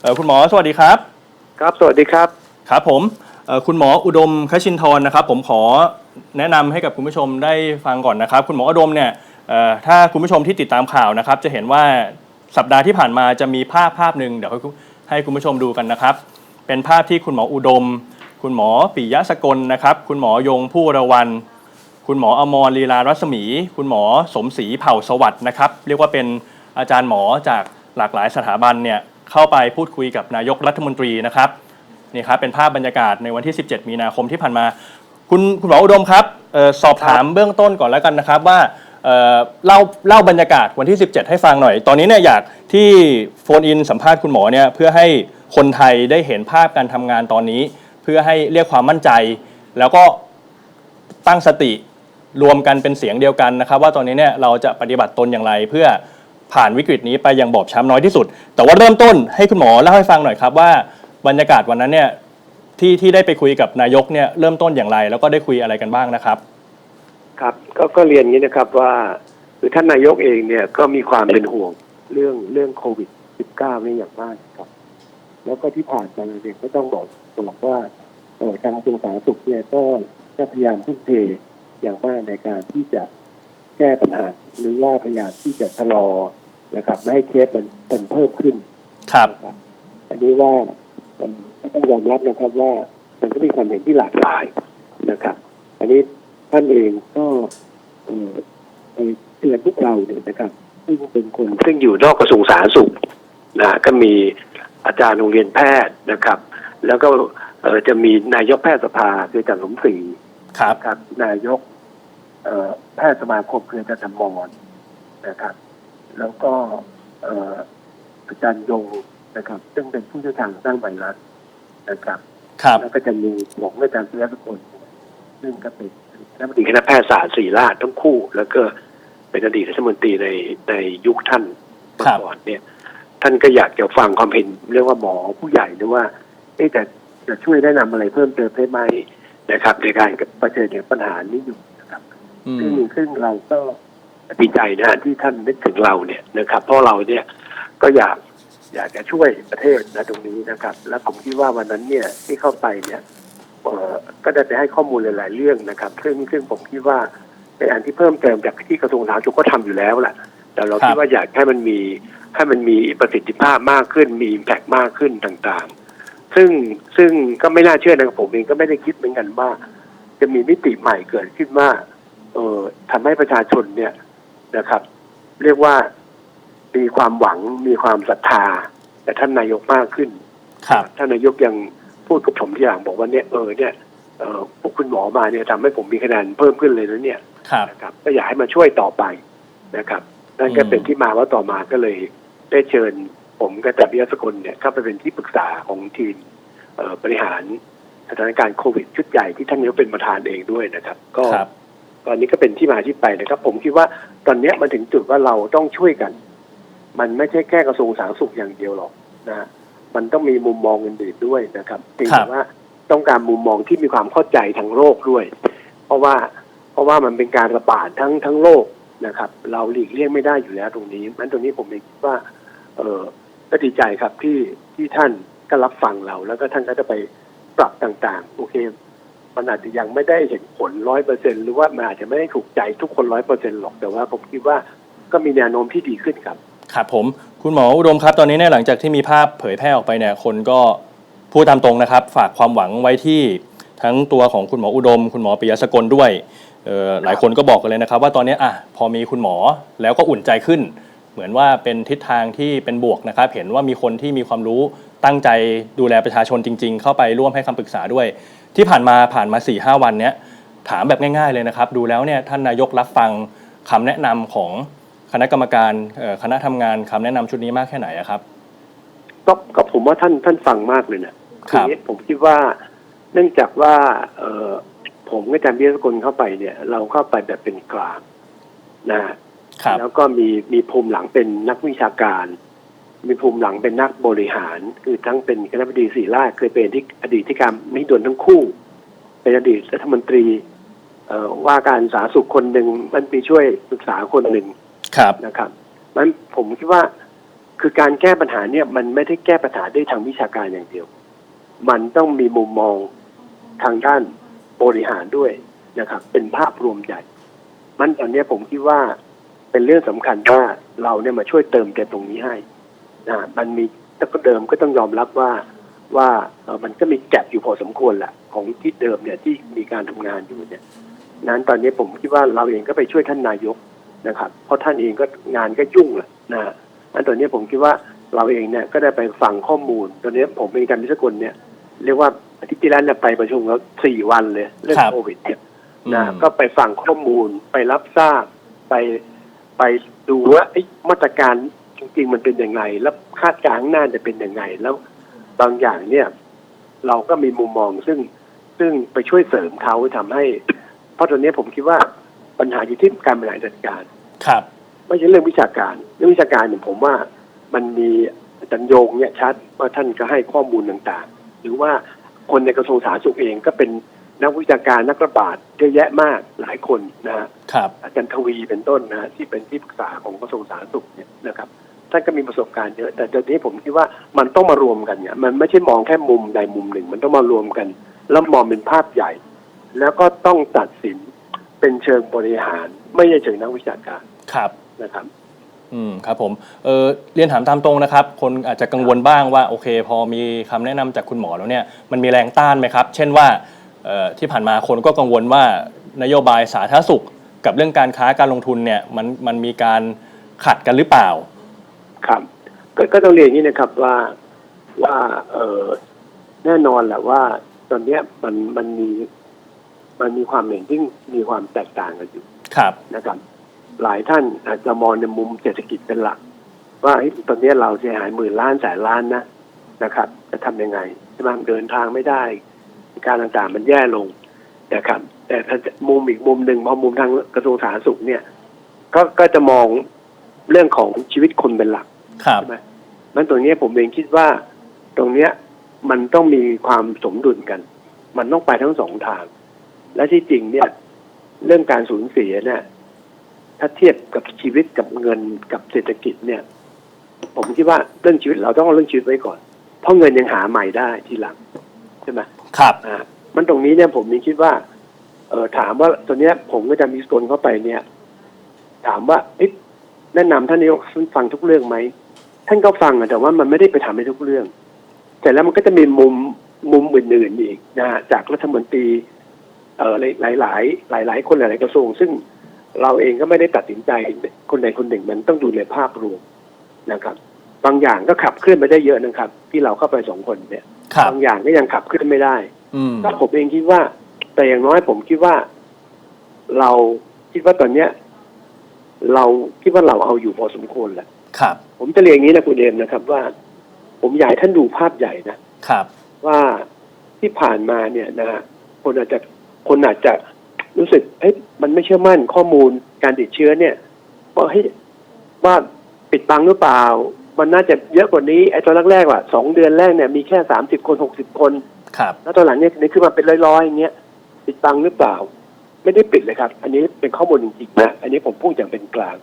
เอ่อคุณหมอสวัสดีครับ ครับ สวัสดีครับ ครับผมเอ่อคุณหมออุดมคชินทรนะครับ ผมขอแนะนำให้กับคุณผู้ชมได้ฟังก่อนนะครับ คุณหมออุดมเนี่ยเอ่อถ้าคุณผู้ชมที่ติดตามข่าวนะครับ จะเห็นว่าสัปดาห์ที่ผ่านมาจะมีภาพภาพหนึ่งเดี๋ยวให้คุณให้คุณผู้ชมดูกันนะครับ เป็นภาพที่คุณหมออุดม คุณหมอปิยะสกลนะครับ คุณหมอยงผู้ระวัน คุณหมออมรลีลารัศมี คุณหมอสมศรีเผ่าสวัสด์นะครับ เรียกว่าเป็นอาจารย์หมอจากหลากหลายสถาบันเนี่ย เข้าไปพูดคุยกับนายกรัฐมนตรีนะครับนี่ครับเป็นภาพบรรยากาศในวันที่ 17 มีนาคมที่ผ่านมา คุณคุณหมออุดมครับเออสอบถามเบื้องต้นก่อนแล้วกันนะครับว่าเอ่อเล่าเล่าบรรยากาศวันที่ 17 ให้ฟังหน่อย ตอนนี้เนี่ยอยากที่โฟนอินสัมภาษณ์คุณหมอเนี่ยเพื่อให้คนไทยได้เห็นภาพการทำงานตอนนี้ เพื่อให้เรียกความมั่นใจ แล้วก็ตั้งสติรวมกันเป็นเสียงเดียวกันนะครับ ว่าตอนนี้เนี่ยเราจะปฏิบัติตนอย่างไรเพื่อ ผ่านวิกฤตนี้ไปอย่างบอบช้ำน้อยที่สุด แต่ว่าเริ่มต้นให้คุณหมอเล่าให้ฟังหน่อยครับว่าบรรยากาศวันนั้นเนี่ยที่ที่ได้ไปคุยกับนายกเนี่ยเริ่มต้นอย่างไร แล้วก็ได้คุยอะไรกันบ้างนะครับ ครับก็ก็เรียนอย่างนี้นะครับว่าคือท่านนายกเองเนี่ยก็มีความเป็นห่วงเรื่องเรื่องโควิด -19 นี่อย่างมากครับ แล้วก็ที่ผ่านมาเนี่ยก็ต้องบอกบอกว่าทางกระทรวงสาธารณสุขเนี่ยก็ก็พยายามทุ่มเทอย่างมากในการที่จะแก้ปัญหาหรือว่าพยายามที่จะชะลอ นะครับไม่ให้เคสมันมันเพิ่มขึ้นครับนะครับ อันนี้ว่ามันก็ต้องยอมรับนะครับว่ามันก็มีความเห็นที่หลากหลายนะครับ อันนี้ท่านเองก็เอ่อไปเตือนพวกเราเนี่ยนะครับซึ่งเป็นคนซึ่งอยู่นอกกระทรวงสาธารณสุขนะก็มีอาจารย์โรงเรียนแพทย์นะครับ แล้วก็เอ่อจะมีนายกแพทยสภาคืออาจารย์สมศรีครับครับ นายก เอ่อแพทย์สมาคมคืออาจารย์ธรรมรนะครับ แล้วก็เอ่ออาจารย์ยงนะครับ ซึ่งเป็นผู้เชี่ยวชาญด้านไวรัสนะครับครับแล้วก็จะมีผมอาจารย์เสียสกุลซึ่งก็เป็นรัฐมนตรีคณะแพทยศาสตร์ศรีราชทั้งคู่ แล้วก็เป็นอดีตรัฐมนตรีในในยุคท่านเมื่อก่อนเนี่ย ท่านก็อยากจะฟังความเห็นเรียกว่าหมอผู้ใหญ่ด้วยว่าเอ๊ะแต่จะช่วยแนะนำอะไรเพิ่มเติมได้ไหมนะครับ ในการเผชิญกับปัญหานี้อยู่นะครับอืซึ่งมซึ่งเราก็ ดีใจนะฮะที่ท่านนึกถึงเราเนี่ยนะครับเพราะเราเนี่ยก็อยากอยากจะช่วยประเทศนะตรงนี้นะครับ และผมคิดว่าวันนั้นเนี่ยที่เข้าไปเนี่ยก็ได้ไปให้ข้อมูลหลาย ๆ เรื่องนะครับ ซึ่งซึ่งผมคิดว่าเป็นอันที่เพิ่มเติมจากที่กระทรวงสาธารณสุขก็ทำอยู่แล้วแหละแต่เรารคิดว่าอยากให้มันมีให้มันมีประสิทธิภาพมากขึ้น มีอิมแพกมากขึ้นต่างๆ ซึ่งซึ่งก็ไม่น่าเชื่อนะครับผมเองก็ไม่ได้คิดเหมือนกันว่า จะมีมิติใหม่เกิดขึ้นว่าเออทำให้ประชาชนเนี่ย นะครับ เรียกว่ามีความหวังมีความศรัทธาแต่ท่านนายกมากขึ้น ครับท่านนายกยังพูดกับผมที่หลังบอกว่าเนี่ยเออเนี่ยเออพวกคุณหมอมาเนี่ยทำให้ผมมีคะแนนเพิ่มขึ้นเลยนะเนี่ยครับนะครับก็อยากให้มาช่วยต่อไปนะครับ นั่นก็อืมเป็นที่มาว่าต่อมาก็เลย ได้เชิญผมกับจับวิยสกลเนี่ยเข้าไปเป็นที่ปรึกษาของทีมเอ่อบริหารสถานการณ์โควิดชุดใหญ่ที่ท่านนายกเป็นประธานเองด้วยนะครับ ก็ครับตอนนี้ก็เป็นที่มาที่ไปนะครับ ผมคิดว่า ตอนเนี้ยมันถึงจุดว่าเราต้องช่วยกัน มันไม่ใช่แค่กระทรวงสาธารณสุขอย่างเดียวหรอกนะฮะมันต้องมีมุมมองอื่นๆด้วยนะครับเพียงครัแต่บว่าต้องการมุมมองที่มีความเข้าใจทางโลกด้วย เพราะว่าเพราะว่ามันเป็นการระบาดทั้งทั้งโลกนะครับ เราหลีกเลี่ยงไม่ได้อยู่แล้วตรงนี้มันตรงนี้ผมเองคิดว่า เออก็ดีใจครับที่ที่ท่านก็รับฟังเราแล้วก็ท่านก็จะไปปรับต่างๆ โอเค มันอาจจะยังไม่ได้เห็นผลร้อยเปอร์เซ็นหรือว่ามันอาจจะไม่ได้ถูกใจทุกคนร้อยเปอร์เซ็นหรอกแต่ว่าผมคิดว่าก็มีแนวโน้มที่ดีขึ้นครับครับผมคุณหมออุดมครับ ตอนนี้เนี่ยหลังจากที่มีภาพเผยแพร่ออกไปเนี่ยคนก็พูดตามตรงนะครับ ฝากความหวังไว้ที่ทั้งตัวของคุณหมออุดม คุณหมอปิยะสกลด้วยหลายคนก็บอกกันเลยนะครับ ว่าตอนนี้อะพอมีคุณหมอแล้วก็อุ่นใจขึ้น เหมือนว่าเป็นทิศทางที่เป็นบวกนะครับ เห็นว่ามีคนที่มีความรู้ตั้งใจดูแลประชาชนจริง ๆ เข้าไปร่วมให้คำปรึกษาด้วย ที่ผ่านมาผ่านมา4ีหวันเนี้ยถามแบบง่ายๆเลยนะครับ ดูแล้วเนี่ยท่านนายกรับฟังคำแนะนำของคณะกรรมการเอ่อคณะทำงานคำแนะนำชุดนี้มากแค่ไหนอะครับก็ก็ผมว่าท่านท่านฟังมากเลยนะครับออย่างนี้ผมคิดว่าเนื่องจากว่า เออผมกับอาจารย์เบียสกลเข้าไปเนี่ย เราเข้าไปแบบเป็นกลางนะฮะครับแล้วก็มีมีภูมิหลังเป็นนักวิชาการ มีภูมิหลังเป็นนักบริหาร คือทั้งเป็นคณะบดีศรีราชเคยเป็นที่อดีตที่การมิดลทั้งคู่ เป็นอดีตรัฐมนตรีเอ่อว่าการสาธารณสุขคนหนึ่งมันปีช่วยปรึกษาคนหนึ่งครับนะครับมันผมคิดว่าคือการแก้ปัญหาเนี่ยมันไม่ได้แก้ปัญหาด้วยทางวิชาการอย่างเดียว มันต้องมีมุมมองทางด้านบริหารด้วยนะครับ เป็นภาพรวมใหญ่ มันตอนเนี้ยผมคิดว่าเป็นเรื่องสำคัญว่าเราเนี่ยมาช่วยเติมเต็มตรงนี้ให้ นะมันมีแต่ก็เดิมก็ต้องยอมรับว่าว่าเอ่อมันก็มีแกลบอยู่พอสมควรแหละของที่เดิมเนี่ยที่มีการทำงานอยู่เนี่ยนั้นตอนนี้ผมคิดว่าเราเองก็ไปช่วยท่านนายกนะครับ เพราะท่านเองก็งานก็ยุ่งแหละนะนั้นตอนนี้ผมคิดว่าเราเองเนี่ยก็ได้ไปฟังข้อมูล ตอนนี้ผมเป็นการพิสกุลเนี่ยเรียกว่าอาทิตย์ที่แล้วเนี่ยไปประชุมแล้วสี่วันเลยเรื่องครับโควิดเนี่ยนะอืมก็ไปฟังข้อมูลไปรับทราบไปไปดูว่าเอ๊ะมาตรการ จริงๆมันเป็นยังไง แล้วคาดการณ์ข้างหน้าจะเป็นยังไง แล้วบางอย่างเนี่ย เราก็มีมุมมองซึ่งซึ่งไปช่วยเสริมเขาทำให้ เพราะตอนนี้ผมคิดว่าปัญหาอยู่ที่การบริหารจัดการ ครับ ไม่ใช่เรื่องวิชาการ เรื่องวิชาการเนี่ยผมว่ามันมีอาจารย์โยงเนี่ยชัดว่าท่านก็ให้ข้อมูลต่างๆ หรือว่าคนในกระทรวงสาธารณสุขเองก็เป็นนักวิชาการนักระบาดเยอะแยะมากหลายคนนะฮะครับอาจารย์ทวีเป็นต้นนะฮะที่เป็นที่ปรึกษาของกระทรวงสาธารณสุขเนี่ยนะครับ ท่านก็มีประสบการณ์เยอะ แต่ตอนนี้ผมคิดว่ามันต้องมารวมกันเนี่ย มันไม่ใช่มองแค่มุมใดมุมหนึ่ง มันต้องมารวมกัน แล้วมองเป็นภาพใหญ่ แล้วก็ต้องตัดสินเป็นเชิงบริหาร ไม่ใช่เชิงนักวิชาการครับนะครับอืมครับผมเออเรียนถามตามตรงนะครับ คนอาจจะกังวลบ้างว่าโอเค พอมีคำแนะนำจากคุณหมอแล้วเนี่ยมันมีแรงต้านไหมครับ เช่นว่าเอ่อที่ผ่านมาคนก็กังวลว่านโยบายสาธารณสุข กับเรื่องการค้าการลงทุนเนี่ยมันมันมีการขัดกันหรือเปล่า ครับก็ก็ต้องเรียนอย่างนี้นะครับว่าว่าเออแน่นอนแหละว่า ตอนเนี้ยมันมันมีมันมีความเห็นที่มีความแตกต่างกันอยู่ครับนะครับ หลายท่านอาจจะมองในมุมเศรษฐกิจเป็นหลัก ว่าเฮ้ยตอนเนี้ยเราเสียหายหมื่นล้านแสนล้านนะนะครับ จะทำยังไงใช่ไหมเดินทางไม่ได้ การต่างๆมันแย่ลงนะครับ แต่ถ้ามุมอีกมุมหนึ่งพอมุมทางกระทรวงสาธารณสุขเนี่ย ก็ก็จะมองเรื่องของชีวิตคนเป็นหลักครับ ใช่ไหมมันตรงเนี้ยผมเองคิดว่า ตรงเนี้ยมันต้องมีความสมดุลกัน มันต้องไปทั้งสองทาง และที่จริงเนี่ย เรื่องการสูญเสียเนี่ย ถ้าเทียบกับชีวิตกับเงินกับเศรษฐกิจเนี่ย ผมคิดว่าเรื่องชีวิตเราต้องเอาเรื่องชีวิตไว้ก่อน เพราะเงินยังหาใหม่ได้ทีหลังใช่ไหมครับอ่ามันตรงนี้เนี่ยผมยังคิดว่าเออถามว่าตอนเนี้ยผมก็จะมีคนเข้าไปเนี่ย ถามว่าเอ๊ะแนะนำท่านนายกฟังทุกเรื่องไหม ท่านก็ฟังอะแต่ว่ามันไม่ได้ไปทำให้ทุกเรื่อง แต่แล้วมันก็จะมีมุมมุมอื่นๆอีกนะฮะจากรัฐมนตรีเอ่อหลายหลายหลายหลายๆคนหลายๆกระทรวง ซึ่งเราเองก็ไม่ได้ตัดสินใจคนใดคนหนึ่งมันต้องดูในภาพรวมนะครับ บางอย่างก็ขับเคลื่อนไปได้เยอะนะครับ ที่เราเข้าไปสองคนเนี่ยครับบางอย่างก็ยังขับเคลื่อนไม่ได้อืมก็ผมเองคิดว่า แต่อย่างน้อยผมคิดว่า เราคิดว่าตอนเนี้ย เราคิดว่าเราเอาอยู่พอสมควรแหละครับ ผมจะเรียนอย่างนี้นะคุณเอมนะครับว่า ผมอยากให้ท่านดูภาพใหญ่นะครับ ว่าที่ผ่านมาเนี่ยนะฮะคนอาจจะคนอาจจะรู้สึกเฮ้ยมันไม่เชื่อมั่นข้อมูลการติดเชื้อเนี่ยว่าเฮ้ยว่าปิดบังหรือเปล่า มันน่าจะเยอะกว่านี้ไอ้ตอนแรกๆว่ะสองเดือนแรกเนี่ยมีแค่สามสิบคนหกสิบคน ครับ แล้วตอนหลังเนี่ยนี่ขึ้นมาเป็นร้อยๆอย่างเงี้ยปิดบังหรือเปล่า ไม่ได้ปิดเลยครับ อันนี้เป็นข้อมูลจริงๆนะอันนี้ผมพูดอย่างเป็นกลาง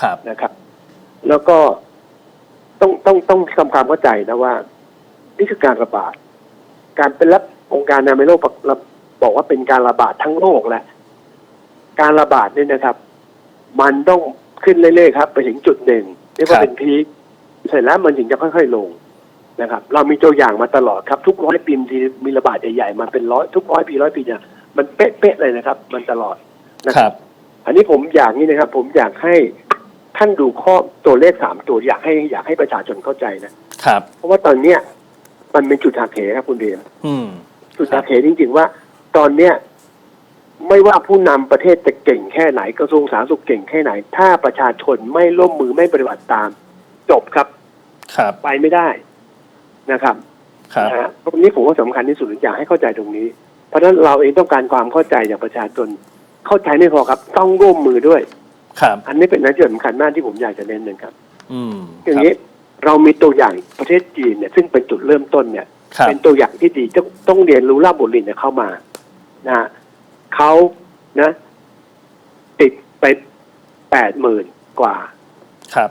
ครับนะครับ แล้วก็ ต้องต้องต้องทำความเข้าใจนะว่า นี่คือการระบาด การเป็นรับองค์การอนามัยโลกบอกบอกว่าเป็นการระบาดทั้งโลกแหละ การระบาดเนี่ยนะครับ มันต้องขึ้นเรื่อยๆครับ ไปถึงจุดหนึ่งเรียกว่าเป็นพีคเสร็จแล้วมันถึงจะค่อยๆลงนะครับ เรามีตัวอย่างมาตลอดครับ ทุกร้อยปีมีมีระบาดใหญ่ๆมาเป็นร้อยทุกร้อยปีร้อยปีเนี่ยมันเป๊ะๆเลยนะครับ มันตลอดนะคครัรับบอันนี้ผมอยากนี่นะครับ ผมอยากให้ ท่านดูข้อตัวเลขสามตัวอยากให้อยากให้ประชาชนเข้าใจนะครับ เพราะว่าตอนเนี้ยมันเป็นจุดหักเหครับคุณเดียอืมจุดหักเหจริงๆว่า ตอนเนี้ยไม่ว่าผู้นำประเทศจะเก่งแค่ไหนกระทรวงสาธารณสุขเก่งแค่ไหน ถ้าประชาชนไม่ร่วมมือไม่ปฏิบัติตาม จบครับ ครับ ไปไม่ได้นะครับ ครับนะฮะตรงนี้ผมว่าสำคัญที่สุดอยากให้เข้าใจตรงนี้ เพราะฉะนั้นเราเองต้องการความเข้าใจจากประชาชนเข้าใจไม่พอครับ ต้องร่วมมือด้วย ครับ อันนี้เป็นนัยสำคัญมากที่ผมอยากจะเน้นนะครับ อืมอย่างนี้เรามีตัวอย่างประเทศจีนเนี่ย ซึ่งเป็นจุดเริ่มต้นเนี่ย ครับเป็นตัวอย่างที่ดีต้องต้องเรียนรู้ล่าบทเรียนเนี่ยเข้ามานะฮะเขานะ ติดไปแปดหมื่นกว่า ครับ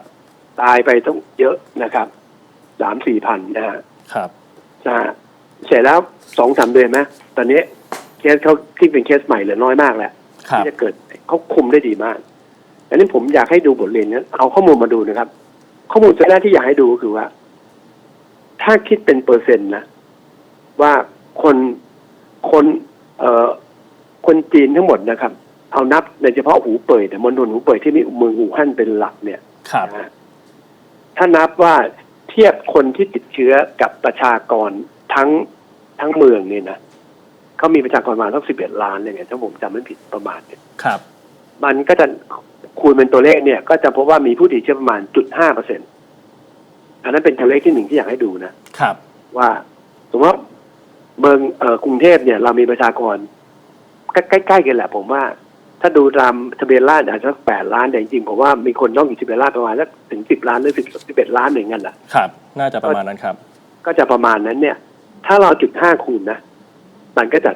แตายไปต้องเยอะนะครับสามสี่พันนะฮะครับ นะฮะเสร็จแล้วสองสามเดือนไหมตอนนี้เคสเขาที่เป็นเคสใหม่เหลือน้อยมากแล้วครับที่จะเกิดเขาคุมได้ดีมาก อันนี้ผมอยากให้ดูบทเรียนนี้เอาข้อมูลมาดูนะครับ ข้อมูลตัวแรกที่อยากให้ดูก็คือว่า ถ้าคิดเป็นเปอร์เซ็นต์นะว่าคนคนเอ่อคนจีนทั้งหมดนะครับ เอานับในเฉพาะหูเป่ยแต่ยมณฑลหูเป่ยที่มีเมืองหูฮั่นเป็นหลักเนี่ยครับนะฮะถ้านับว่าเทียบคนที่ติดเชื้อกับประชากรทั้งทั้งเมืองเนี่ยนะเขามีประชากรประมาณสักสิบเอ็ดล้านเลยเนี่ยถ้าผมจำไม่ผิดประมาณเนี่ยครับ มันก็จะ คูณเป็นตัวเลขเนี่ย ก็จะพบว่ามีผู้ติดเชื้อประมาณจุดห้าเปอร์เซ็นอันนั้นเป็นตัวเลขที่หนึ่งที่อยากให้ดูนะครับ ว่าสมมติว่าเมืองเอ่อกรุงเทพเนี่ย เรามีประชากรใกล้ๆกันแหละ ผมว่า ถ้าดูตามทะเบียนราษฎร์อาจจะสักแปดล้านแต่จริงๆผมว่ามีคนต้องอยู่ทะเบียนราษฎร์ประมาณสักถึงสิบล้านหรือสิบสิบเอ็ดล้านหนึ่งกันแหละครับ น่าจะประมาณนั้นครับ ก็จะประมาณนั้นเนี่ย ถ้าเราจุดห้าคูณนะมันก็จะ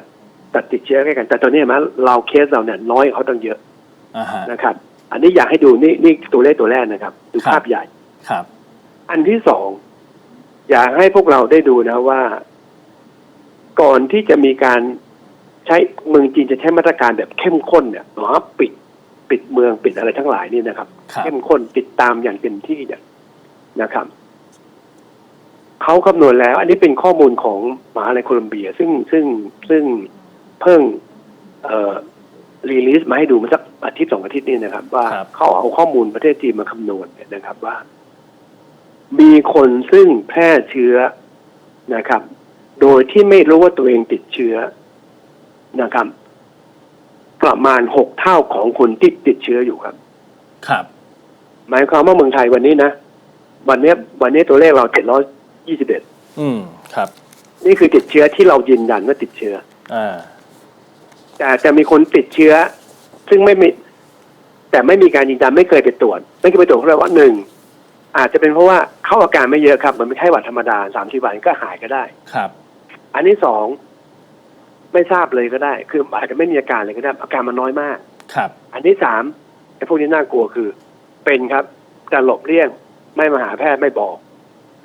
ตัดติดเชื้อใกล้กัน แต่ตอนนี้เห็นไหมเราเคสเราเนี่ยน้อยกว่าเขาต้องเยอะอ่าฮะนะครับ อันนี้อยากให้ดูนี่นี่ตัวเลขตัวแรกนะครับ ดูครับภาพใหญ่ครับ อันที่สองอยากให้พวกเราได้ดูนะว่า ก่อนที่จะมีการใช้เมืองจีนจะใช้มาตรการแบบเข้มข้นเนี่ยหรอปิดปิดเมืองปิดอะไรทั้งหลายนี่นะครับครับเข้มข้นติดตามอย่างเต็มที่เนี่ยนะครับเขาคำนวณแล้ว อันนี้เป็นข้อมูลของมหาลัยโคลัมเบีย ซึ่งซึ่งซึ่งเพิ่ง เอ่อรีลิสมาให้ดูเมาสัก อาทิตย์สองอาทิตย์นี่นะครับ ว่าครับ เขาเอาข้อมูลประเทศจีนมาคำนวณเนี่ยนะครับว่า มีคนซึ่งแพร่เชื้อนะครับ โดยที่ไม่รู้ว่าตัวเองติดเชื้อนะครับ ประมาณหกเท่าของคนที่ติดเชื้ออยู่ครับ ครับ หมายความว่าเมืองไทยวันนี้นะวันนี้วันนี้ตัวเลขเราเจ็ดร้อยยี่สิบเอ็ดอืม ครับ นี่คือติดเชื้อที่เรายืนยันว่าติดเชื้อ อ่า แต่จะมีคนติดเชื้อ ซึ่งไม่มีแต่ไม่มีการยืนยันไม่เคยไปตรวจ ไม่เคยไปตรวจเพราะว่าหนึ่งอาจจะเป็นเพราะว่าเข้าอาการไม่เยอะครับเหมือนไม่ใช่หวัดธรรมดาสามสี่วันก็หายก็ได้ ครับ อันที่สองไม่ทราบเลยก็ได้ คืออาจจะไม่มีอาการเลยก็ได้ อาการมันน้อยมาก ครับ อันที่สามไอ้พวกนี้น่ากลัวคือ เป็นครับจะหลบเลี่ยงไม่มาหาแพทย์ไม่บอก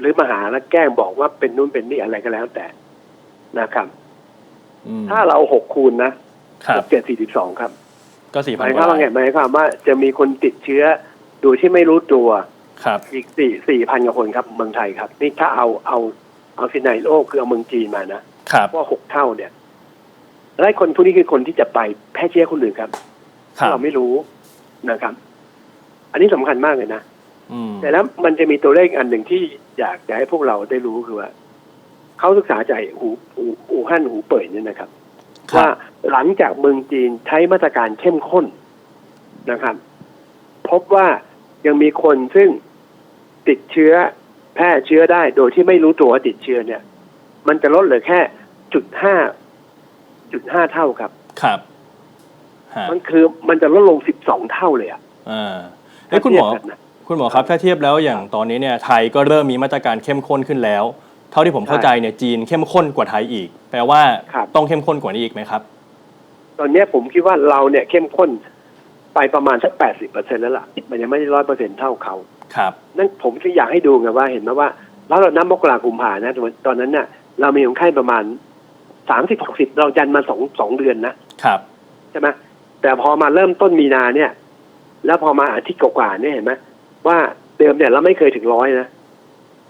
หรือมาหาแล้วแกล้งบอกว่าเป็นนู่นเป็นนี่อะไรก็แล้วแต่นะครับอืมถ้าเราหกคูณนะครับเจ็ดสี่สิบสองครับ ก็สี่หพันมายกความว่าว่าไงรายหมายความว่าจะมีคนติดเชื้อ โดยที่ไม่รู้ตัวครับ อีกสี่สี่พันกว่าคนครับเมืองไทยครับ นี่ถ้าเอาเอาเอาซินไนโลกคือเอาเมืองจีนมานะครับว่าหกเท่าเนี่ยและไอ้คนพวกนี้คือคนที่จะไปแพร่เชื้อคนอื่นครับครัถ้าบเราไม่รู้นะครับ อันนี้สำคัญมากเลยนะ อืมแต่แล้วมันจะมีตัวเลขอันหนึ่งที่อยากจะให้พวกเราได้รู้คือว่า เขาศึกษาจากหูหูหูฮั่นหูเป่ยเนี่ยนะครับครั ว่าบหลังจากเมืองจีนใช้มาตรการเข้มข้นนะครับ พบว่ายังมีคนซึ่งติดเชื้อแพร่เชื้อได้โดยที่ไม่รู้ตัวว่าติดเชื้อเนี่ย มันจะลดเหลือแค่จุดห้าจุดห้าเท่าครับ ครับฮะมันคือมันจะลดลงสิบสองเท่าเลยอะอ่าเอ้ยคุณหมอถ้าเทียบกันนะคุณหมอครับถ้าเทียบแล้วอย่างตอนนี้เนี่ยไทยก็เริ่มมีมาตรการเข้มข้นขึ้นแล้ว เท่าที่ผมเข้าใจเนี่ยจีนเข้มข้นกว่าไทยอีก แปลว่าครับ ต้องเข้มข้นกว่านี้อีกไหมครับ ตอนเนี้ยผมคิดว่าเราเนี่ยเข้มข้นไปประมาณสักแปดสิบเปอร์เซ็นแล้วล่ะ มันยังไม่ได้ร้อยเปอร์เซ็นเท่าเขา ครับ นั่นผมก็อยากให้ดูไงว่าเห็นไหมว่า แล้วเรานับมกรากุมภานะตอนนั้นเนี่ยเรามีคนไข้ประมาณสามสิบหกสิบเรายันมาสองสองเดือนนะครับ ใช่ไหมแต่พอมาเริ่มต้นมีนาเนี่ย แล้วพอมาอาทิตย์กว่าๆเนี่ยเห็นไหมว่าเดิมเนี่ยเราไม่เคยถึงร้อยนะ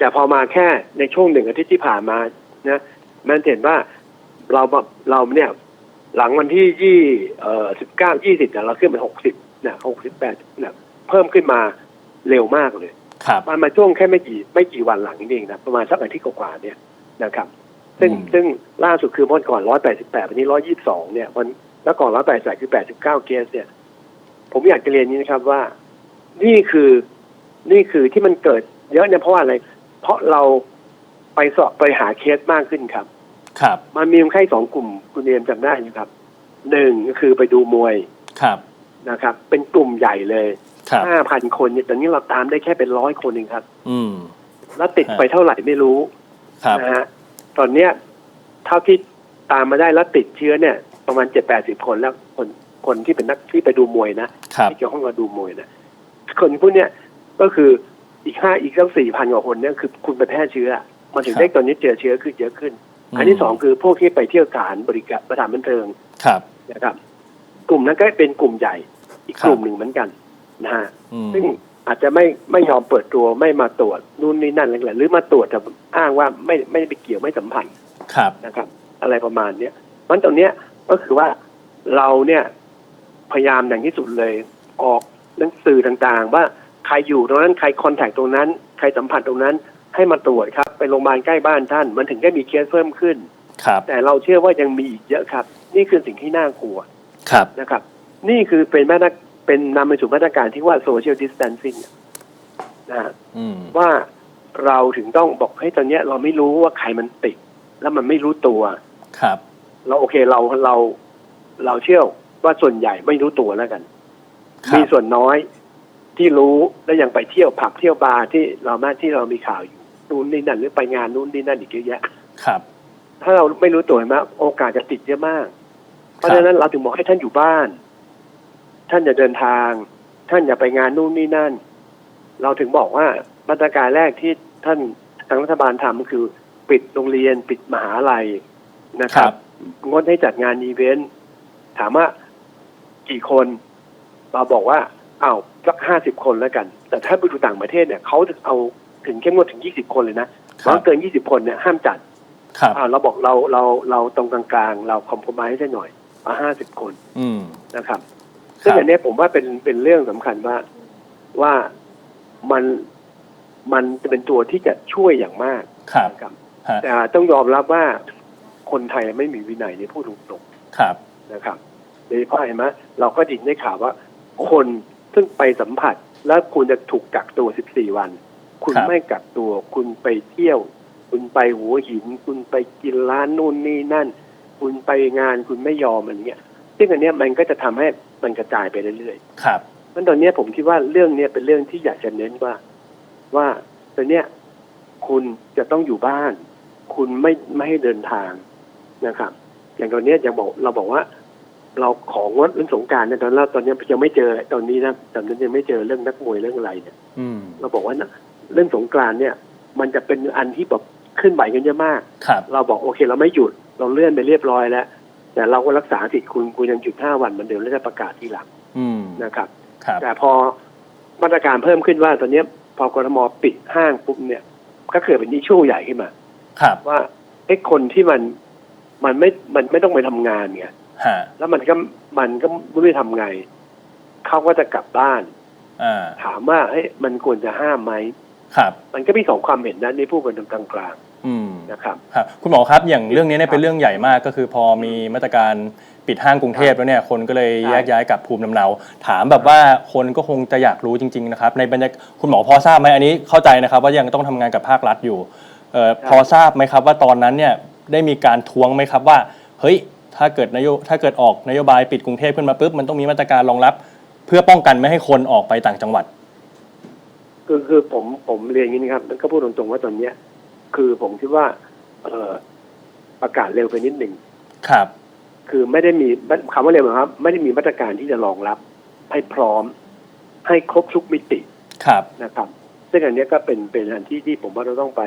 แต่พอมาแค่ในช่วงหนึ่งอาทิตย์ที่ผ่านมานะมันเห็นว่าเราแบบเราเนี่ยหลังวันที่ยี่เอ่อสิบเก้ายี่สิบเนี่ยเราขึ้นเป็นหกสิบเนี่ยหกสิบแปดเนี่ยเพิ่มขึ้นมาเร็วมากเลยครับมันมาช่วงแค่ไม่กี่ไม่กี่วันหลังนี่เองนะประมาณสักอาทิตย์กว่าๆเนี่ยนะครับ ซึ่งอืมซึ่งล่าสุดคือวันก่อนร้อยแปดสิบแปดวันนี้ร้อยยี่สิบสองเนี่ยวันแล้วก่อนร้อยแปดสิบคือแปดสิบเก้าเคสเนี่ย ผมอยากจะเรียนนี้นะครับว่า นี่คือนี่คือที่มันเกิดเยอะเนี่ยเพราะว่าอะไร เพราะเราไปสอบไปหาเคสมากขึ้นครับ ครับ มันมีคนไข้สองกลุ่มคุณเรียนจำได้นะครับหนึ่งก็คือไปดูมวยครับนะครับ เป็นกลุ่มใหญ่เลยครับห้าพันคนเนี่ยตอนนี้เราตามได้แค่เป็นร้อยคนเองครับ อืม แล้วติดไปเท่าไหร่ไม่รู้ครับนะฮะตอนเนี้ยเท่าที่ตามมาได้แล้วติดเชื้อเนี่ย ประมาณเจ็ดแปดสิบคนแล้วคนคนที่เป็นนักที่ไปดูมวยนะครับที่เกี่ยวข้องกับดูมวยนะคนพวกเนี้ยก็คือ อีกห้าอีกตั้งสี่พันกว่าคนเนี่ยคือคุณไปแพร่เชื้อ มันถึงครับได้ตอนนี้เจอเชื้อขึ้นเยอะขึ้นอืมอันที่สองคือพวกที่ไปเที่ยวสถานบริการสถานบันเทิงครับนะครับ กลุ่มนั้นก็เป็นกลุ่มใหญ่ อีกครับกลุ่มหนึ่งเหมือนกันนะฮะอืมซึ่งอาจจะไม่ไม่ยอมเปิดตัวไม่มาตรวจนู่นนี่นั่นอะไรๆหรือมาตรวจแต่อ้างว่าไม่ไม่ได้ไปเกี่ยวไม่สัมพันธ์ครับนะครับ อะไรประมาณเนี้ยมันตรงเนี้ยก็คือว่าเราเนี่ยพยายามอย่างที่สุดเลยออกหนังสือต่างๆ ว่าใครอยู่ตรงนั้นใครคอนแทคตรงนั้น ใครสัมผัสตรงนั้น ให้มาตรวจครับไปโรงพยาบาลใกล้บ้านท่าน มันถึงได้มีเคสเพิ่มขึ้น ครับ แต่เราเชื่อว่ายังมีอีกเยอะครับ นี่คือสิ่งที่น่ากลัวครับนะครับ นี่คือเป็นมาตรเป็นนำไปสู่มาตรการที่ว่า social distancing นะฮะอืมว่าเราถึงต้องบอกให้ยตอนเนี้ย เราไม่รู้ว่าใครมันติด แล้วมันไม่รู้ตัว ครับ เราโอเคเราเราเราเชื่อว่าส่วนใหญ่ไม่รู้ตัวแล้วกัน ครัมีบส่วนน้อย ที่รู้และยังไปเที่ยวผับเที่ยวบาร์ที่เราแม้ที่เรามีข่าวอยู่นู่นนี่นั่นหรือไปงานนู่นนี่นั่นอีกเยอะแยะครับ ถ้าเราไม่รู้ตัวเห็นไหมโอกาสจะติดเยอะมาก เพราะฉะนั้นเราถึงบอกให้ท่านอยู่บ้าน ท่านอย่าเดินทาง ท่านอย่าไปงานนู่นนี่นั่น เราถึงบอกว่ามาตรการแรกที่ท่านทางรัฐบาลทำก็คือปิดโรงเรียนปิดมหาลัยนะคครัรับบงดให้จัดงานอีเวนต์ถามว่ากี่คน เราบอกว่า อ้าวสักห้าสิบคนแล้วกัน แต่ถ้าไปดูต่างประเทศเนี่ยเขาเอาถึงเข้มงวดถึงยี่สิบคนเลยนะครับว่าเกินยี่สิบคนเนี่ยห้ามจัดครับอ่าเราบอกเราเราเราตรงกลางๆ เราคอมโพมายให้หน่อยเอาห้าสิบคนอืมนะครับคซึ่งรับอันเนี้ยผมว่าเป็นเป็นเรื่องสำคัญว่าว่ามันมันจะเป็นตัวที่จะช่วยอย่างมากครับนะครับฮะแต่ต้องยอมรับว่าคนไทยไม่มีวินัยในพูดตรงครับๆนะครับโดยเฉพาะเห็นไหมเราก็ไดินได้ข่าวว่า คน ซึ่งไปสัมผัสแล้วคุณจะถูกกักตัว 14 วัน คุณครับ ไม่กักตัว คุณไปเที่ยว คุณไปหัวหิน คุณไปกินร้านนู่นนี่นั่น คุณไปงานคุณไม่ยอมอะไรเงี้ยซึ่งอันเนี้ยมันก็จะทำให้มันกระจายไปเรื่อยครับๆเพราะตอนเนี้ยผมคิดว่าเรื่องเนี้ยเป็นเรื่องที่อยากจะเน้นว่า ว่าตอนเนี้ยคุณจะต้องอยู่บ้าน คุณไม่ไม่ให้เดินทางนะครับ อย่างตอนเนี้ยยังบอกเราบอกว่า เราของงดเรื่องสงกรารเนี่ยตอนแรกตอนเนี้ยยังไม่เจอตอนนี้นะตอนนั้นยังไม่เจอเรื่องนักมวยเรื่องอะไรเนี่ยอืมเราบอกว่านะเรื่องสงกรานต์เนี่ย มันจะเป็นอันที่แบบขึ้นไหวกันเยอะมากครับเราบอกโอเค เราไม่หยุดเราเลื่อนไปเรียบร้อยแล้ว แต่เราก็รักษาสิทธิ์คุณคุณยังหยุดห้าวันเหมือนเดิมแล้วจะประกาศทีหลังอืมนะครับครับแต่พอมาตรการเพิ่มขึ้นว่าตอนเนี้ยพอกรทมปิดห้างปุ๊บเนี่ย ก็เกิดเป็นนิชูใหญ่ขึ้นมาครับว่าไอ้คนที่มันมันไม่มันไม่ต้องไปทำงานไง ฮะแล้วมันก็มันก็ไม่รู้จะทำไง เขาก็จะกลับบ้าน อ่าถามว่าเฮ้ยมันควรจะห้ามไหม ครับ มันก็มีสองความเห็นนะนี่พูดกันกลางอืม ๆนะครับ ครับคุณหมอครับอย่างเรื่องนี้เนี่ยเป็นเรื่องใหญ่มากก็คือพอมีมาตรการปิดห้างกรุงเทพแล้วเนี่ยคนก็เลยใช่ แยกย้ายกลับภูมิลำเนา ถามแบบว่าคนก็คงจะอยากรู้จริงๆนะครับในบรรยากคุณหมอพอทราบไหมอันนี้เข้าใจนะครับว่ายังต้องทำงานกับภาครัฐอยู่เอ่อพอทราบไหมครับว่าตอนนั้นเนี่ยได้มีการท้วงไหมครับว่า เฮ้ย ถ้าเกิดนโยถ้าเกิดออกนโยบายปิดกรุงเทพขึ้นมาปุ๊บมันต้องมีมาตรการรองรับ เพื่อป้องกันไม่ให้คนออกไปต่างจังหวัด คือคือผมผมเรียนอย่างนี้นะครับก็พูดตรงๆว่าตอนเนี้ย คือผมคิดว่า เออประกาศเร็วไปนิดหนึ่งครับ คือไม่ได้มีคำว่าเร็วนะครับ ไม่ได้มีมาตรการที่จะรองรับ ให้พร้อม ให้ครบทุกมิติครับนะครับซึ่งอันเนี้ยก็เป็นเป็นอันที่ที่ผมว่าเราต้องไป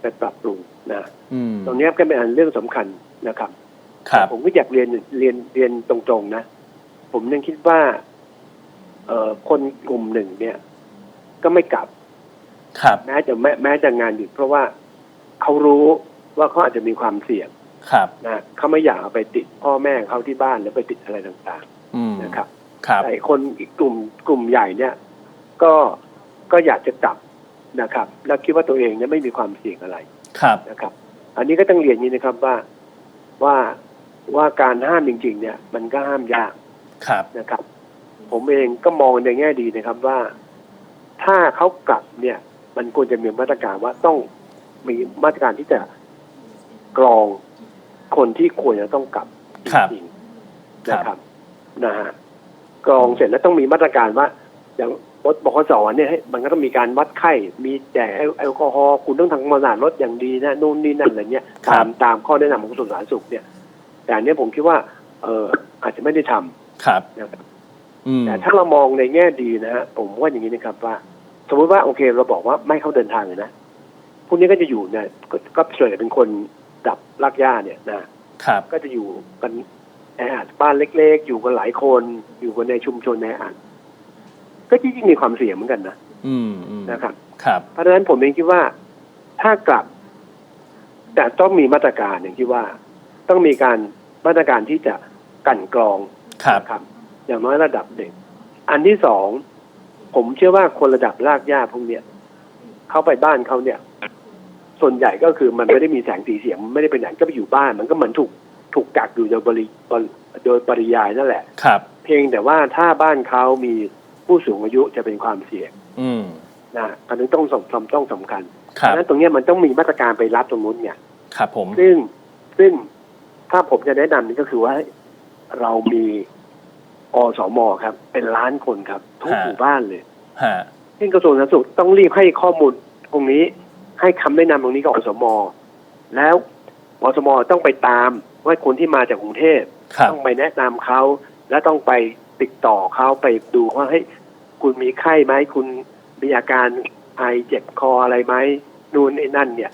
ไปปรับปรุงนะอืมตรงเนี้ยก็เป็นอันเรื่องสำคัญนะครับ ครับผมก็อยากเรียนเรียนเรียนตรงๆนะ ผมยังคิดว่า เอ่อคนกลุ่มหนึ่งเนี่ย ก็ไม่กลับ ครับแม้จะแม้แม้จะงานหยุดเพราะว่าเขารู้ว่าเขาอาจจะมีความเสี่ยงครับ นะเขาไม่อยากเอาไปติดพ่อแม่เขาที่บ้านหรือไปติดอะไรต่างอืมๆนะครับ ครับ แต่คนอีกกลุ่มกลุ่มใหญ่เนี่ย ก็ก็อยากจะกลับนะครับ แล้วคิดว่าตัวเองเนี่ยไม่มีความเสี่ยงอะไรครับ นะครับ อันนี้ก็ต้องเรียนอย่างนี้นะครับว่าว่า ว่าการห้ามจริง ๆ เนี่ย มันก็ห้ามยากครับนะครับ ผมเองก็มองในแง่ดีนะครับว่า ถ้าเขากลับเนี่ย มันควรจะมีมาตรการว่าต้องมีมาตรการที่จะกรองคนที่ควรจะต้องกลับครับจริงๆนะครับนะฮะกรองเสร็จแล้วต้องมีมาตรการว่า อย่างรถบขสเนี่ยให้มันก็ต้องมีการวัดไข้ มีแจกแอลกอฮอล์คุณต้องทำมาตรฐานรถอย่างดีนะนู่นนี่นั่นอะไรเงี้ยครับตามตามข้อแนะนำของกระทรวงสาธารณสุขเนี่ย แต่อันเนี้ยผมคิดว่า เอออาจจะไม่ได้ทำครับนะครับอืมแต่ถ้าเรามองในแง่ดีนะฮะผมว่าอย่างนี้นะครับว่า สมมติว่าโอเค เราบอกว่าไม่ให้เขาเดินทางเลยนะพวกนี้ก็จะอยู่เนี่ยก็ก็ส่วนใหญ่เป็นคนดับลากหญ้าเนี่ยนะครับ ก็จะอยู่กันแออัดบ้านเล็ก ๆ อยู่กันหลายคน อยู่กันในชุมชนแออัดก็จริงๆมีความเสี่ยงเหมือนกันนะอืมอืมนะครับ ครับ เพราะฉะนั้นผมเองคิดว่าถ้ากลับแต่ต้องมีมาตรการอย่างที่ว่า ต้องมีการมาตรการที่จะกลั่นกรองครับนะครับ อย่างน้อยระดับหนึ่งอันที่สองผมเชื่อว่าคนระดับรากหญ้าพวกเนี้ยเข้าไปบ้านเขาเนี่ย ส่วนใหญ่ก็คือมันไม่ได้มีแสงสีเสียงมันไม่ได้ไปไหนก็ไปอยู่บ้าน มันก็เหมือนถูกถูกกักอยู่โดยบริโดยปริยายนั่นแหละ ครับ เพียงแต่ว่าถ้าบ้านเขามีผู้สูงอายุจะเป็นความเสี่ยง อืมนะอันนี้ต้องสำต้องสำคัญคเพรับราะฉะนั้นตรงเนี้ยมันต้องมีมาตรการไปรับตรงนู้นเนี่ยครับ ผมซึ่งซึ่ง ถ้าผมจะแนะนำนี่ก็คือว่าเรามีอสมครับ เป็นล้านคนครับ ทุกหมู่บ้านเลยฮะซึ่งกระทรวงสาธารณสุขต้องรีบให้ข้อมูลตรงนี้ ให้คำแนะนำตรงนี้กับอสม แล้วอสมต้องไปตามว่าคนที่มาจากกรุงเทพครับต้องไปแนะนำเขาและต้องไปติดต่อเขาไปดูว่าให้ยคุณมีไข้ไหมคุณมีอาการไอเจ็บคออะไรไหมนู่นนี่นั่นเนี่ย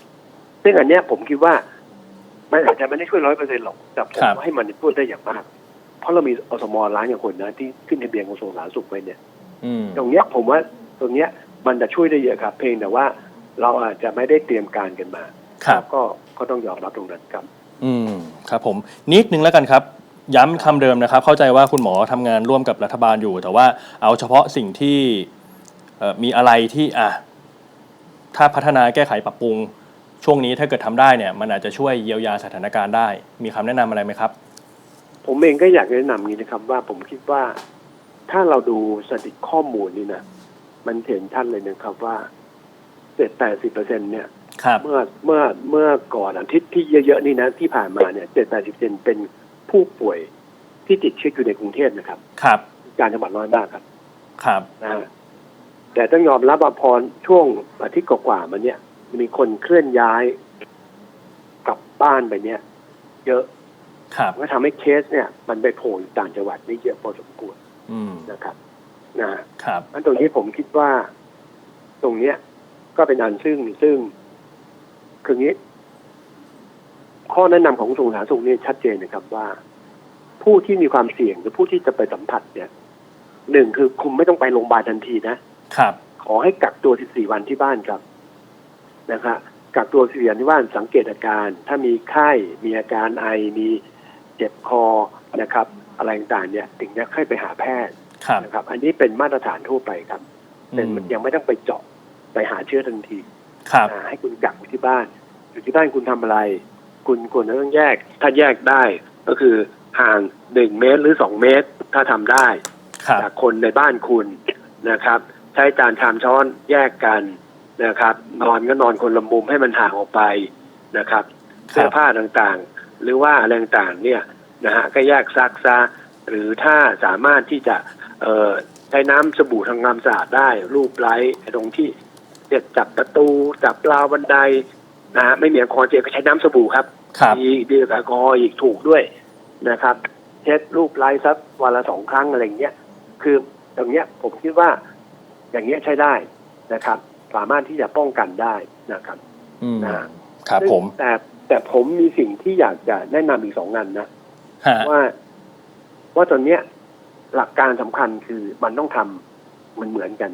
ซึ่งอันเนี้ยผมคิดว่า มันอาจจะไม่ได้ช่วยร้อยเปอร์เซ็นต์หรอกแต่ผมครับว่าให้มันช่วยได้อย่างมาก เพราะเรามีอสมล้านอย่างคนนะ ที่ขึ้นทะเบียนกระทรวงสาธารณสุขไว้เนี่ยอืมตรงเนี้ยผมว่าตรงเนี้ยมันจะช่วยได้เยอะครับ เพียงแต่ว่าเราอาจจะไม่ได้เตรียมการกันมาครับก็ก็ต้องยอมรับตรงนั้นครับ อืมครับผมนิดนึงแล้วกันครับย้ำคำเดิมนะครับ เข้าใจว่าคุณหมอทำงานร่วมกับรัฐบาลอยู่ แต่ว่าเอาเฉพาะสิ่งที่เอ่อมีอะไรที่อะถ้าพัฒนาแก้ไขปรับปรุง ช่วงนี้ถ้าเกิดทำได้เนี่ยมันอาจจะช่วยเยียวยาสถานการณ์ได้ มีคำแนะนำอะไรไหมครับ ผมเองก็อยากแนะนำอย่างนี้นะครับว่าผมคิดว่าถ้าเราดูสถิติข้อมูลนี่นะมันเห็นชัดเลยนะครับว่าเจ็ดแปดสิบเปอร์เซ็นเนี่ย ครับ เมื่อเมื่อเมื่อก่อนอาทิตย์ที่เยอะๆนี่นะที่ผ่านมาเนี่ยเจ็ดแปดสิบเปอร์เซ็นเป็นผู้ป่วยที่ติดเชื้ออยู่ในกรุงเทพนะครับ ครับ การจังหวัดน้อยมากครับครับ นะฮะแต่ต้องยอมรับว่าพอช่วงอาทิตย์กว่าๆมันเนี่ย มีคนเคลื่อนย้ายกลับบ้านไปเนี่ย เยอะครับก็ทำให้เคสเนี่ย มันไปโผล่อยู่ต่างจังหวัดนี่เยอะพอสมควรอืมนะครับนะฮะครับอันตรงนี้ผมคิดว่า ตรงเนี้ย ก็เป็นอันซึ่งซึ่งคืองี้ ข้อแนะนำของกระทรวงสาธารณสุขเนี่ยชัดเจนนะครับว่า ผู้ที่มีความเสี่ยงหรือผู้ที่จะไปสัมผัส เนี่ยหนึ่งคือคุณไม่ต้องไปโรงพยาบาลทันทีนะครับ ขอให้กักตัว 14 วันที่บ้านครับ นะครับกักตัว14วันที่บ้านสังเกตอาการ ถ้ามีไข้มีอาการไอมีเจ็บคอนะครับ อะไรต่างๆเนี่ยถึงจะค่อยไปหาแพทย์ครับนะครับ อันนี้เป็นมาตรฐานทั่วไปครับอืเป็นมยังไม่ต้องไปเจาะไปหาเชื้อทันทีครับอ่าให้คุณกักอยู่ที่บ้านอยู่ที่บ้านคุณทำอะไร คุณควรจะต้องแยก ถ้าแยกได้ก็คือห่างหนึ่งเมตรหรือสองเมตร ถ้าทำได้ครับจากคนในบ้านคุณนะครับ ใช้จานชามช้อนแยกกัน นะครับ นอนก็นอนคนละมุมให้มันห่างออกไปนะครับครับ เสื้อผ้าต่างๆ หรือว่าอะไรต่างๆเนี่ยนะฮะก็แยกซักซะหรือถ้าสามารถที่จะเอ่อใช้น้ำสบู่ทำความสะอาดได้ รูปไล้ตรงที่เจ็บจับประตูจับราวบันไดนะฮะไม่มีแอลกอฮอล์เจลก็ใช้น้ำสบู่ครับครับดีดีกว่าแอลกอฮอล์อีกถูกด้วยนะครับเช็ดรูปไล้สักวันละสองครั้งอะไรอย่างเงี้ย คือตรงเนี้ยผมคิดว่าอย่างเงี้ยใช้ได้นะครับ สามารถที่จะป้องกันได้นะครับอืมนะครับผมซึ่งแต่แต่ผมมีสิ่งที่อยากจะแนะนำอีกสองงานนะฮะว่าว่าตอนเนี้ยหลักการสำคัญคือมันต้องทำเหมือนเหมือนกัน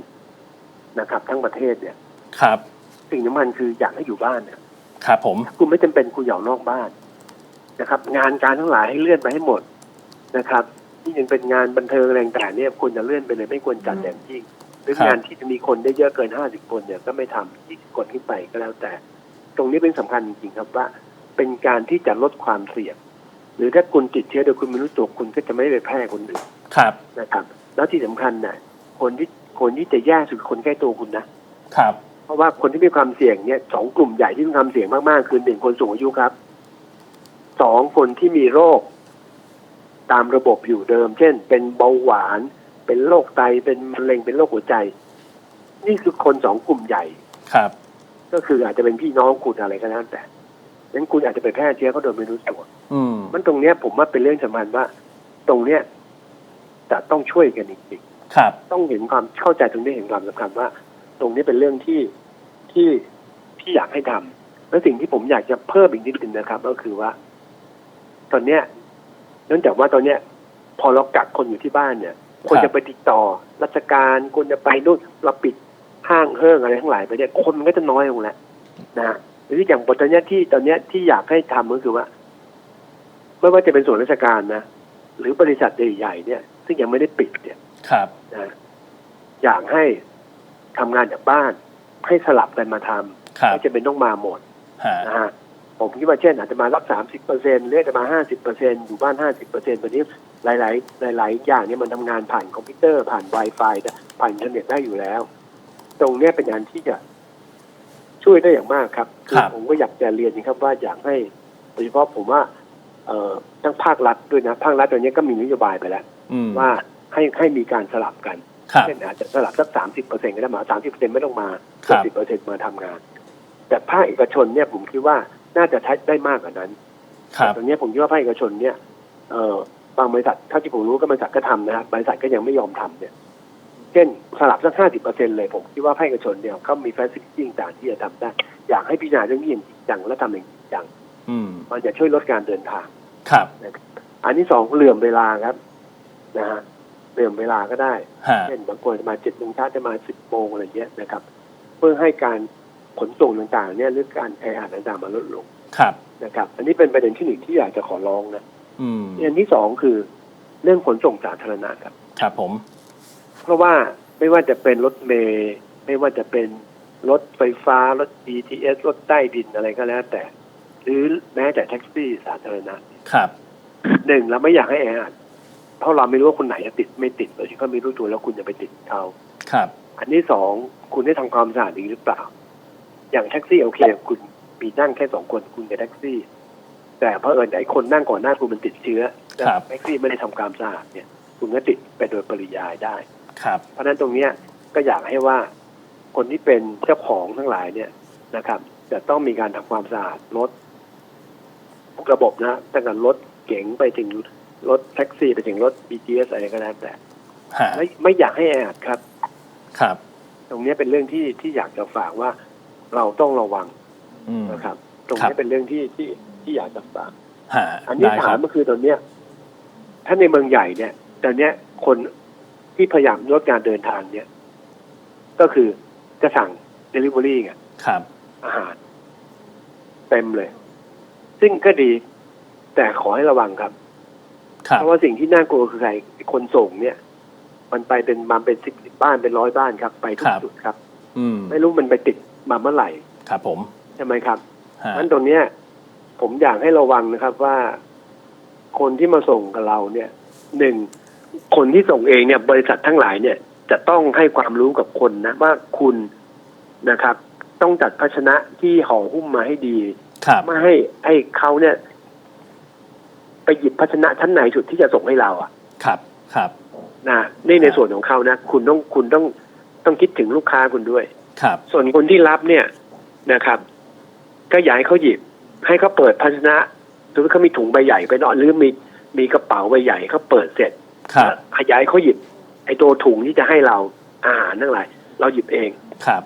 นะครับ ทั้งประเทศเนี่ย ครับ สิ่งสำคัญคืออยากให้อยู่บ้านเนี่ยครับผมคุณไม่จำเป็นคุณอย่าออกนอกบ้านนะครับ งานการทั้งหลายให้เลื่อนไปให้หมดนะครับที่ยังเป็นงานบันเทิงอะไรต่างๆเนี่ยควรจะเลื่อนไปเลยไม่ควรจัดอย่างยิ่ง หรือครับงานที่จะมีคนได้เยอะเกินห้าสิบคนเนี่ยก็ไม่ทำยี่สิบคนขึ้นไปก็แล้วแต่ ตรงนี้เป็นสำคัญจริงๆครับว่า เป็นการที่จะลดความเสี่ยง หรือถ้าคุณติดเชื้อโดยคุณไม่รู้ตัวคุณก็จะไม่ได้ไปแพร่คนอื่นครับนะครับ แล้วที่สำคัญน่ะ คนที่คนที่จะแย่สุดคือคนใกล้ตัวคุณนะครับ เพราะว่าคนที่มีความเสี่ยงเนี่ยสองกลุ่มใหญ่ที่มีความเสี่ยงมากๆคือหนึ่งคนสูงอายุครับสองคนที่มีโรค ตามระบบอยู่เดิม เช่น เป็นเบาหวาน เป็นโรคไตเป็นมะเร็งเป็นโรคหัวใจ นี่คือคนสองกลุ่มใหญ่ครับ ก็คืออาจจะเป็นพี่น้องคุณอะไรก็แล้วแต่งั้นคุณอาจจะไปแพร่เชื้อเขาโดยไม่รู้ตัวอืมมันตรงเนี้ยผมว่าเป็นเรื่องสำคัญว่า ตรงเนี้ยจะต้องช่วยกันจริงๆครับต้องเห็นความเข้าใจตรงนี้เห็นความสำคัญว่า ตรงนี้เป็นเรื่องที่ที่ที่อยากให้ทำและสิ่งที่ผมอยากจะเพิ่มอีกนิดนึงนะครับ ก็คือว่า ตอนเนี้ยเนื่องจากว่าตอนเนี้ย พอเรากักคนอยู่ที่บ้านเนี่ย คนจะไปติดต่อ ราชการคนจะไปนู่นเราปิดห้างเฮิ่งอะไรทั้งหลายไปเนี่ยคนมันก็จะน้อยลงแล้วนะฮะหรืออย่างบทตอนเนี้ยที่ตอนเนี้ยที่อยากให้ทำก็คือว่า ไม่ว่าจะเป็นส่วนราชการนะหรือบริษัทใหญ่ๆเนี่ย ซึ่งยังไม่ได้ปิดเนี่ยครับนะอยากให้ทำงานจากบ้าน ให้สลับกันมาทำครับไม่จะเป็นต้องมาหมดฮะนะฮะผมคิดว่าเช่นอาจจะมารับสามสิบเปอร์เซ็นต์หรืออาจจะมาห้าสิบเปอร์เซ็นต์อยู่บ้านห้าสิบเปอร์เซ็นต์ตัวนี้ หลาย ๆ หลาย ๆ อย่างเนี่ยมันทำงานผ่านคอมพิวเตอร์ผ่าน Wi-Fi ได้ผ่านอินเทอร์เน็ตได้อยู่แล้ว ตรงเนี้ยเป็นงานที่จะช่วยได้อย่างมากครับครับผมก็อยากจะเรียนนะครับว่าอยากให้โดยเฉพาะผมว่า เอ่อทั้งภาครัฐด้วยนะภาครัฐตอนนี้ก็มีนโยบายไปแล้วอืมว่าให้ให้มีการสลับกันครับเช่นอาจจะสลับสักสามสิบเปอร์เซ็นต์ก็ได้มาสามสิบเปอร์เซ็นต์ไม่ต้องมาครับสิบเปอร์เซ็นต์มาทำงาน แต่ภาคเอกชนเนี่ยผมคิดว่าน่าจะใช้ได้มากกว่านั้นครับตรงนี้ยผมคิดว่าภาคเอกชนเนี่ยเอ่อ บางบริษัทเท่าที่ผมรู้ก็บริษัทก็ทำนะครับบริษัทก็ยังไม่ยอมทำเนี่ย เช่นสลับสักห้าสิบเปอร์เซ็นเลย ผมคิดว่าภาคเอกชนเนี่ยเขามีแฟซิลิตี้ต่างๆที่จะทำได้ อยากให้พิจารณาเรื่องนี้อย่างจริงจังและทำอย่างจริงจังอืมมันจะช่วยลดการเดินทาง ครับ อันที่สองเหลื่อมเวลาครับ นะฮะเหลื่อมเวลาก็ได้ฮะเช่นบางคนจะมาเจ็ดโมงเช้าจะมาสิบโมงอะไรเงี้ยนะครับ เพื่อให้การขนส่งต่างๆ เนี่ยหรือการแออัดต่างๆมาลดลง ครับ นะครับ อันนี้เป็นประเด็นที่หนึ่งที่อยากจะขอร้องนะ อืมอันที่สองคือเรื่องขนส่งสาธารณะครับ ครับผม เพราะว่าไม่ว่าจะเป็นรถเมล์ไม่ว่าจะเป็นรถไฟฟ้ารถ BTS รถใต้ดินอะไรก็แล้ว แต่ หรือแม้แต่แท็กซี่สาธารณะครับหนึ่งเราไม่อยากให้แออัดเพราะเราไม่รู้ว่าคนไหนจะติดไม่ติดโดยที่เขาไม่รู้ตัวแล้วคุณจะไปติดเขาครับ อันที่สองคุณได้ทำความสะอาดดีหรือเปล่า อย่างแท็กซี่โอเค คุณมีนั่งแค่สองคนคุณกับแท็กซี่ แต่เพราะเอิญไอ้คนนั่งก่อนหน้าคุณมันติดเชื้อแล้วครับแท็กซี่ไม่ได้ทำความสะอาดเนี่ย คุณก็ติดไปโดยปริยายได้ครับ เพราะฉะนั้นตรงเนี้ยก็อยากให้ว่าคนที่เป็นเจ้าของทั้งหลายเนี่ยนะครับ จะต้องมีการทำความสะอาดรถทุกระบบนะตั้งแต่รถเก๋งไปถึงรถแท็กซี่ไปถึงรถ BTS อะไรก็แล้วแต่ฮะไม่ไม่อยากให้แออัดครับ ครับ ตรงเนี้ยเป็นเรื่องที่ที่อยากจะฝากว่าเราต้องระวังอืมนะครับ ตรงครันี้บเป็นเรื่องที่ที่ ที่อยากจะฝากฮะอันที่ได้คถารัมบก็คือตอนเนี้ย ถ้าในเมืองใหญ่เนี่ยตอนเนี้ยคนที่พยายามลดการเดินทางเนี่ย ก็คือจะสั่ง Delivery ไงครับ อาหาร เต็มเลย ซึ่งก็ดี แต่ขอให้ระวังครับครับเพราะว่าสิ่งที่น่ากลัวคือใครคนส่งเนี่ย มันไปเป็นมาเป็นสิบสิบบ้านเป็นร้อยบ้านครับ ไปทุกจุดครับ อืมไม่รู้มันไปติดมาเมื่อไหร่ ครับ ผมใช่ไหมครับฮะนั้นตรงเนี้ย ผมอยากให้ระวังนะครับว่า คนที่มาส่งกับเราเนี่ยหนึ่งคนที่ส่งเองเนี่ย บริษัททั้งหลายเนี่ย จะต้องให้ความรู้กับคนนะ ว่าคุณนะครับ ต้องจัดภาชนะที่ห่อหุ้มมาให้ดีครับไม่ให้ให้เขาเนี่ย ไปหยิบภาชนะชั้นไหนสุดที่จะส่งให้เรา อะ ครับ ครับนะนี่ในส่วนของเขานะคุณต้องคุณต้องต้องคิดถึงลูกค้าคุณด้วย ครับ ส่วนคนที่รับเนี่ยนะครับ ก็อยากให้เขาหยิบ ให้เขาเปิดภาชนะหรือเขามีถุงใบใหญ่ไปเนอนหรือมีมีกระเป๋าใบใหญ่เขาเปิดเสร็จครับขยายเขาหยิบ ไอ้ตัวถุงที่จะให้เราอาหารทั้งหลายเราหยิบเองครับ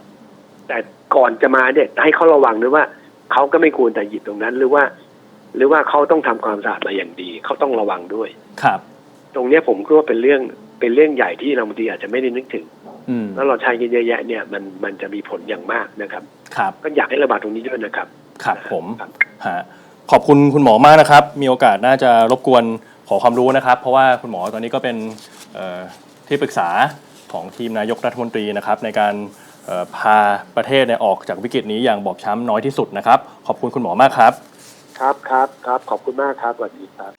แต่ก่อนจะมาเนี่ยให้เขาระวังด้วยว่าเขาก็ไม่ควรแต่หยิบตรงนั้นหรือว่า หรือว่าเขาต้องทำความสะอาดมาอย่างดีเขาต้องระวังด้วยครับ ตรงเนี้ยผมคิดว่าเป็นเรื่องเป็นเรื่องใหญ่ที่เราบางทีอาจจะไม่ได้นึกถึงอืมแล้วเราใช้กันเยอะแยะเนี่ยมันมันจะมีผลอย่างมากนะครับ ครับ ก็อยากให้ระบาดตรงนี้ด้วยนะครับ ครับผมฮะขอบคุณคุณหมอมากนะครับ มีโอกาสน่าจะรบกวนขอความรู้นะครับ เพราะว่าคุณหมอตอนนี้ก็เป็นเอ่อที่ปรึกษาของทีมนายกรัฐมนตรีนะครับ ในการเอ่อพาประเทศเนี่ยออกจากวิกฤตนี้อย่างบอบช้ำน้อยที่สุดนะครับ ขอบคุณคุณหมอมากครับ ครับครับครับขอบคุณมากครับสวัสดีครับ